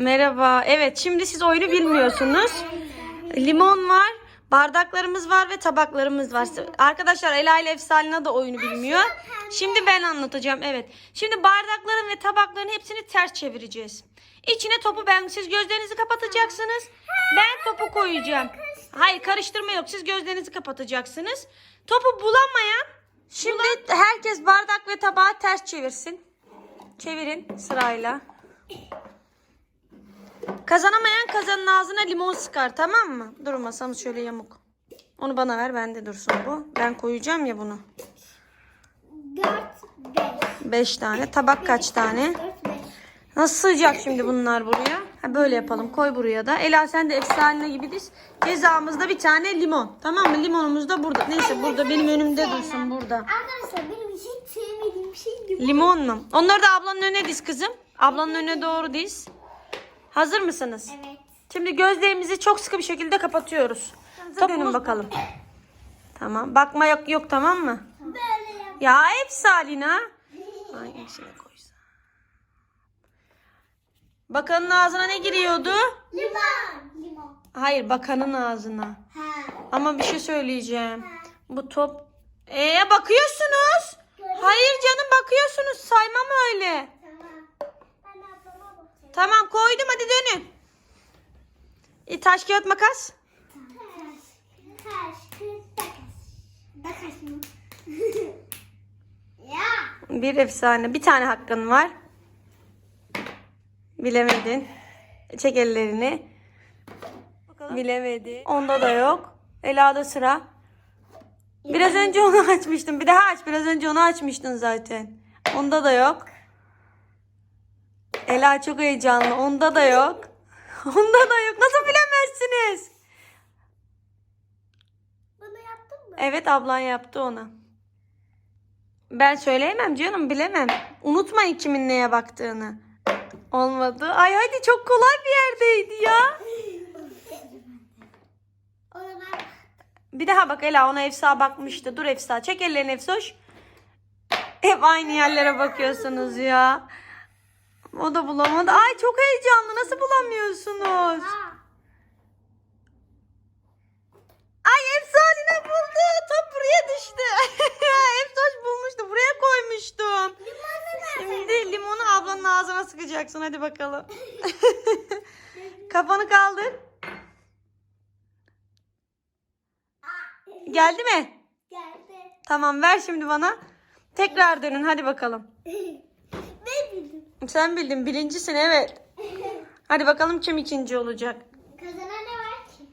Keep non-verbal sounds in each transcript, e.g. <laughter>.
Merhaba. Evet şimdi siz oyunu bilmiyorsunuz. Limon var, bardaklarımız var ve tabaklarımız var. Arkadaşlar Ela ile Efsalina da oyunu bilmiyor. Şimdi ben anlatacağım. Evet. Şimdi bardakların ve tabakların hepsini ters çevireceğiz. İçine topu ben siz gözlerinizi kapatacaksınız. Ben topu koyacağım. Hayır karıştırma yok. Siz gözlerinizi kapatacaksınız. Topu bulamayan şimdi herkes bardak ve tabağı ters çevirsin. Çevirin sırayla. Kazanamayan kazanın ağzına limon sıkar tamam mı? Dur masamız şöyle yamuk. Onu bana ver bende dursun bu. Ben koyacağım ya bunu. 4, 5. 5 tane. Tabak kaç tane? 4, 5. Nasıl sığacak şimdi bunlar buraya? Ha böyle yapalım. Koy buraya da. Ela sen de efsane gibi diz. Cezamızda bir tane limon. Tamam mı? Limonumuz da burada. Neyse burada benim önümde dursun burada. Arkadaşlar benim hiç sevmediğim şey limon. Limon mu? Onları da ablanın önüne diz kızım. Ablanın önüne doğru diz. Hazır mısınız? Evet. Şimdi gözlerimizi çok sıkı bir şekilde kapatıyoruz. Topunu bakalım. Tamam. Bakma yok yok tamam mı? Böyle yap. Ya hepsi Alina. Ay içine koysa. Bakanın ağzına ne giriyordu? Limon. Limon. Hayır bakanın ağzına. Ha. Ama bir şey söyleyeceğim. Bu top... Ee bakıyorsunuz. Hayır canım bakıyorsunuz. Saymam öyle. Tamam. Ben ablama bakacağım. Tamam koydum hadi dönün. E, taş kağıt makas. Taş. Takas mı? <laughs> ya. Bir efsane. Bir tane hakkın var. Bilemedin. Çek ellerini. Bilemedin. Onda da yok. Ela'da sıra. Biraz önce onu <laughs> açmıştın. Bir daha aç. Biraz önce onu açmıştın zaten. Onda da yok. Ela çok heyecanlı. Onda da yok. <laughs> Onda da yok. Nasıl bilemezsiniz? Bunu yaptın mı? Evet ablan yaptı ona. Ben söyleyemem canım bilemem. Unutmayın kimin neye baktığını. Olmadı. Ay hadi çok kolay bir yerdeydi ya. <laughs> Bir daha bak Ela ona Efsa bakmıştı. Dur Efsa çek ellerini Efsoş. Hep aynı yerlere bakıyorsunuz ya. O da bulamadı. Ay çok heyecanlı. Nasıl bulamıyorsunuz? Ay Efsalina buldu. Top buraya düştü. <laughs> Efsoş bulmuştu. Buraya koymuştum. Şimdi limonu ablanın ağzına sıkacaksın. Hadi bakalım. <laughs> Kafanı kaldır. Geldi mi? Geldi. Tamam ver şimdi bana. Tekrar dönün hadi bakalım. <laughs> Sen bildin birincisin evet. Hadi bakalım kim ikinci olacak. Kazanan ne var ki?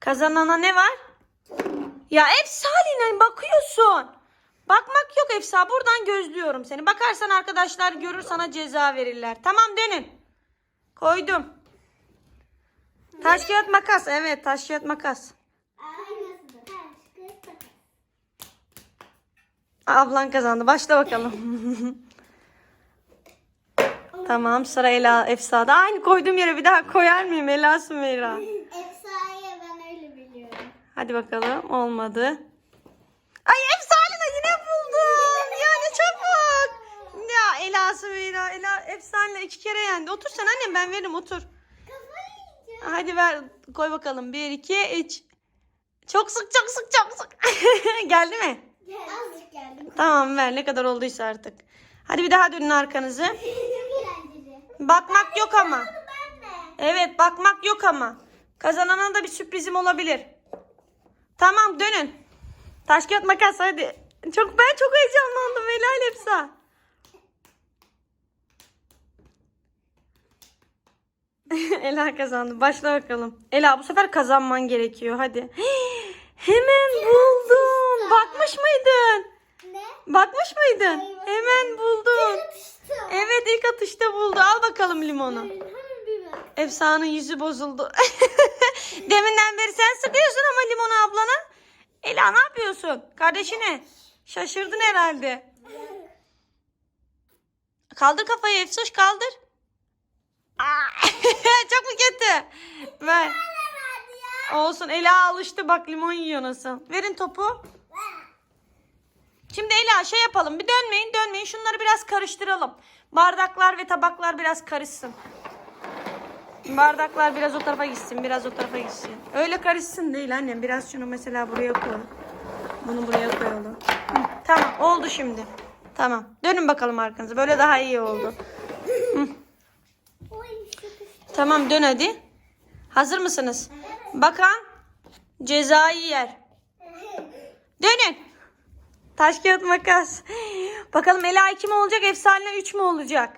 Kazanana ne var? Ya Efsa Alina bakıyorsun. Bakmak yok Efsa. Buradan gözlüyorum seni. Bakarsan arkadaşlar görür sana ceza verirler. Tamam dönün. Koydum. Taş kağıt makas. Evet taş kağıt makas. Ablan kazandı. Başla bakalım. <laughs> tamam sıra Ela Efsa'da. Aynı koyduğum yere bir daha koyar mıyım Ela Sümeyra? <laughs> Efsane ben öyle biliyorum. Hadi bakalım. Olmadı. Ay Efsane yine buldum. <laughs> Ya ne çabuk. Ya Ela Sümeyra. Ela Efsane iki kere yendi. Otur sen annem ben veririm otur. Hadi ver koy bakalım. Bir, iki, üç. Çok sık çok sık çok sık. <laughs> Geldi mi? Gel. Azıcık geldim. Tamam ver ne kadar olduysa artık. Hadi bir daha dönün arkanızı. Bakmak yok ama. Evet bakmak yok ama. Kazanana da bir sürprizim olabilir. Tamam dönün. Taş kağıt makas hadi. Çok ben çok heyecanlandım helal Efsa. <laughs> Ela kazandı. Başla bakalım. Ela bu sefer kazanman gerekiyor hadi. <gasps> Hemen buldun. Bakmış mıydın? Bakmış mıydın? Eyvah. Hemen buldun. Evet ilk atışta buldu. Al bakalım limonu. Efsa'nın yüzü bozuldu. <laughs> Deminden beri sen sıkıyorsun ama limonu ablana. Ela ne yapıyorsun? Kardeşine. Şaşırdın herhalde. Kaldır kafayı Efsoş kaldır. <laughs> Çok mu kötü? Ver. Olsun Ela alıştı bak limon yiyor nasıl. Verin topu. Şimdi Ela şey yapalım bir dönmeyin dönmeyin şunları biraz karıştıralım. Bardaklar ve tabaklar biraz karışsın. Bardaklar biraz o tarafa gitsin, biraz o tarafa gitsin. Öyle karışsın değil annem. Biraz şunu mesela buraya koyalım. Bunu buraya koyalım. Hı, tamam oldu şimdi. Tamam. Dönün bakalım arkanıza. Böyle daha iyi oldu. Sıkıştı. Tamam dön hadi. Hazır mısınız? Bakan cezayı yer. Taş kağıt makas. Bakalım Ela 2 mi olacak Efsane 3 mü olacak?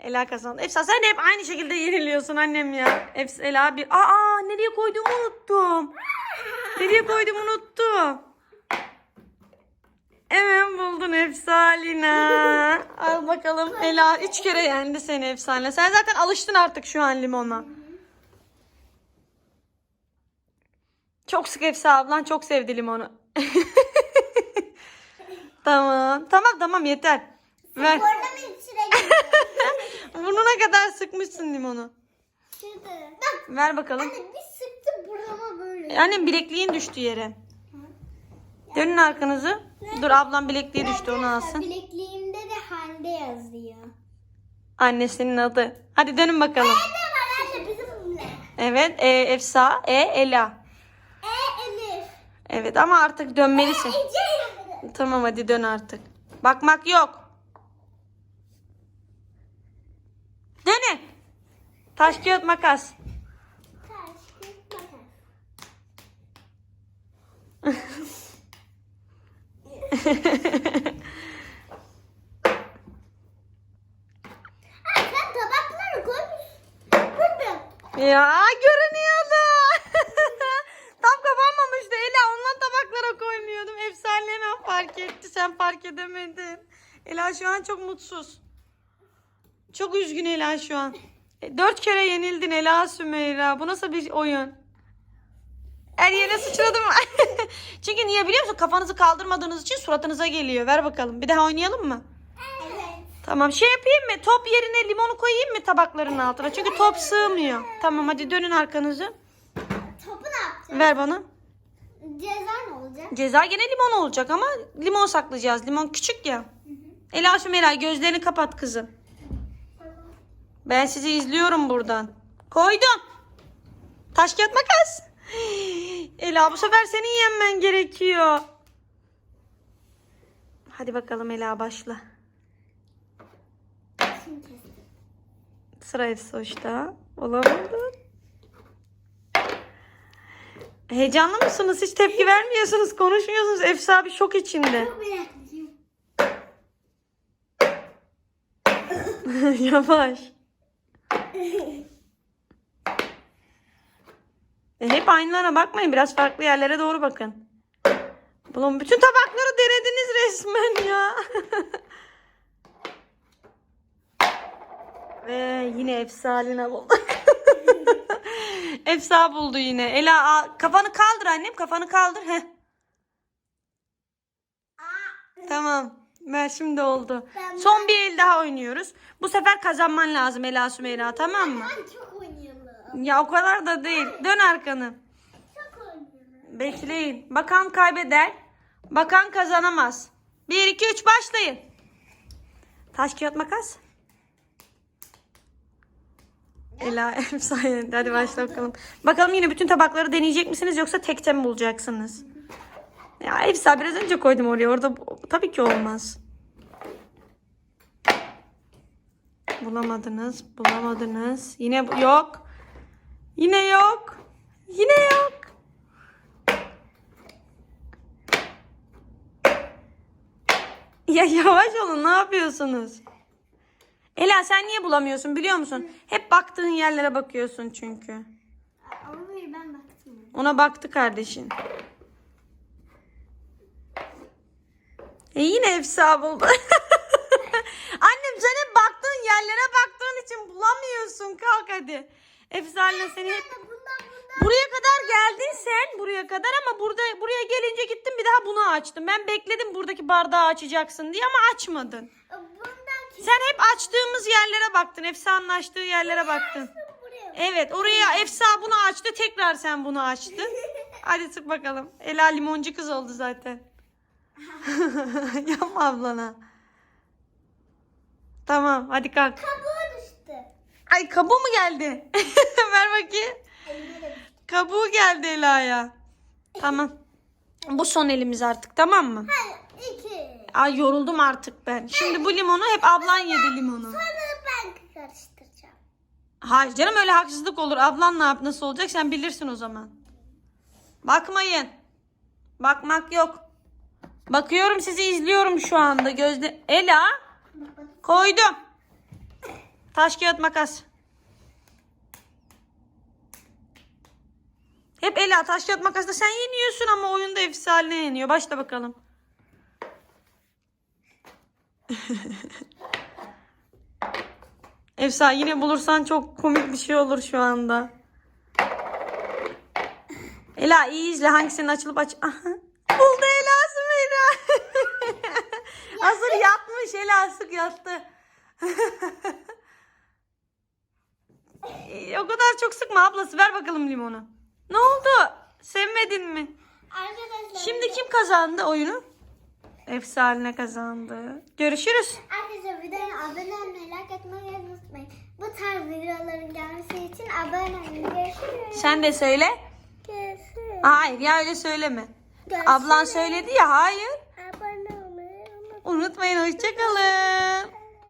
Ela kazandı. Efsane sen hep aynı şekilde yeniliyorsun annem ya. Efs Ela bir... Aa nereye koyduğumu unuttum. Nereye koyduğumu unuttum. Hemen buldun Efsalina. Al bakalım Ela 3 kere yendi seni Efsane. Sen zaten alıştın artık şu an limona. Çok sık Efsa ablan çok sevdi limonu. <laughs> tamam. Tamam tamam yeter. Ver. <laughs> Burnuna kadar sıkmışsın limonu. Bak. Ver bakalım. Anne bir sıktı burama böyle. Annem bilekliğin düştü yere. Dönün arkanızı. Dur ablam bilekliği düştü onu alsın. Bilekliğimde de Hande yazıyor. Annesinin adı. Hadi dönün bakalım. Ne var anne bizim ne? Evet. E, Efsa. E, Ela. E Elif. Evet ama artık dönmelisin. Ece. Tamam hadi dön artık. Bakmak yok. Dönün. Taş kağıt makas. <laughs> Taş, kağıt, makas. Ha, sen tabakları koymuşsun. Burada. Ya görünüyordu. Tam kapanmamıştı. Ela ondan tabaklara koymuyordum. Efsane hemen fark etti. Sen fark edemedin. Ela şu an çok mutsuz. Çok üzgün Ela şu an. E, Dört kere yenildin Ela Sümeyra. Bu nasıl bir oyun? Her yere sıçradım. <laughs> Çünkü niye biliyor musun? Kafanızı kaldırmadığınız için suratınıza geliyor. Ver bakalım. Bir daha oynayalım mı? Tamam şey yapayım mı? Top yerine limonu koyayım mı tabakların altına? Çünkü top sığmıyor. Tamam hadi dönün arkanızı. Topu ne yapacağız? Ver bana. Ceza ne olacak? Ceza gene limon olacak ama limon saklayacağız. Limon küçük ya. Ela Sümeyra gözlerini kapat kızım. Ben sizi izliyorum buradan. Koydum. Taş kağıt makas. <gasps> Ela bu sefer senin yenmen gerekiyor. Hadi bakalım Ela başla. Sıra Efsoş'ta. Olamadın. Heyecanlı mısınız? Hiç tepki vermiyorsunuz. Konuşmuyorsunuz. Efsa bir şok içinde. Çok meraklıyım. <laughs> Yavaş. E, hep aynılara bakmayın. Biraz farklı yerlere doğru bakın. Ulan bütün tabakları denediniz resmen ya. <laughs> Ve yine Efsalina buldu. <laughs> Efsa buldu yine. Ela a- kafanı kaldır annem. Kafanı kaldır. Heh. Tamam. Ver şimdi oldu. Ben- Son bir el daha oynuyoruz. Bu sefer kazanman lazım Ela Sümeyra tamam mı? Çok. Ya o kadar da değil. Dön arkanı. Çok. Bekleyin. Bakan kaybeder. Bakan kazanamaz. 1 2 3 başlayın. Taş kağıt makas. Ela <laughs> efsane. Hadi başla bakalım. Bakalım yine bütün tabakları deneyecek misiniz yoksa tekte mi bulacaksınız? Ya Efsa biraz önce koydum oraya. Orada tabii ki olmaz. Bulamadınız. Bulamadınız. Yine bu- yok. Yine yok. Yine yok. Ya yavaş olun ne yapıyorsunuz? Ela sen niye bulamıyorsun biliyor musun? Hep baktığın yerlere bakıyorsun çünkü. Ama hayır ben baktım. Ona baktı kardeşin. E yine efsa buldu. <laughs> Annem sen hep baktığın yerlere baktığın için bulamıyorsun. Kalk hadi. Efsane seni hep. Buraya kadar geldin sen buraya kadar ama burada buraya gelince gittin bir daha bunu açtın. Ben bekledim buradaki bardağı açacaksın diye ama açmadın. Sen hep açtığımız yerlere baktın. Efsa'nın açtığı yerlere baktın. Evet oraya Efsa bunu açtı tekrar sen bunu açtın. <laughs> Hadi sık bakalım. Ela limoncu kız oldu zaten. <laughs> Yapma ablana. Tamam hadi kalk. Kabuğa düştü. Ay kabuğu mu geldi? <laughs> Ver bakayım. Kabuğu geldi Ela'ya. Tamam. Bu son elimiz artık tamam mı? Hadi iki. Ay yoruldum artık ben. Şimdi bu limonu hep ablan yedi limonu. Sonra ben karıştıracağım. Hayır canım öyle haksızlık olur. Ablan ne yap nasıl olacak sen bilirsin o zaman. Bakmayın. Bakmak yok. Bakıyorum sizi izliyorum şu anda gözde. Ela koydum. Taş kağıt makas. Hep Ela taş kağıt makasla sen yeniyorsun ama oyunda efsane yeniyor. Başla bakalım. <laughs> Efsa yine bulursan çok komik bir şey olur şu anda. Ela iyi izle hangisinin açılıp aç. Aha. Buldu Ela Sümeyra. Hazır <laughs> yatmış Ela sık yattı. Ee, <laughs> o kadar çok sıkma ablası ver bakalım limonu. Ne oldu? Sevmedin mi? Arkadaşlar. Şimdi kim kazandı oyunu? Efsane kazandı. Görüşürüz. Arkadaşlar videoya abone olmayı, like etmeyi unutmayın. Bu tarz videoların gelmesi için abone olmayı. Görüşürüz. Sen de söyle. Görüşürüz. Hayır ya öyle söyleme. Görüşürüz. Ablan söyledi ya hayır. Abone olmayı unutmayın. Unutmayın hoşçakalın.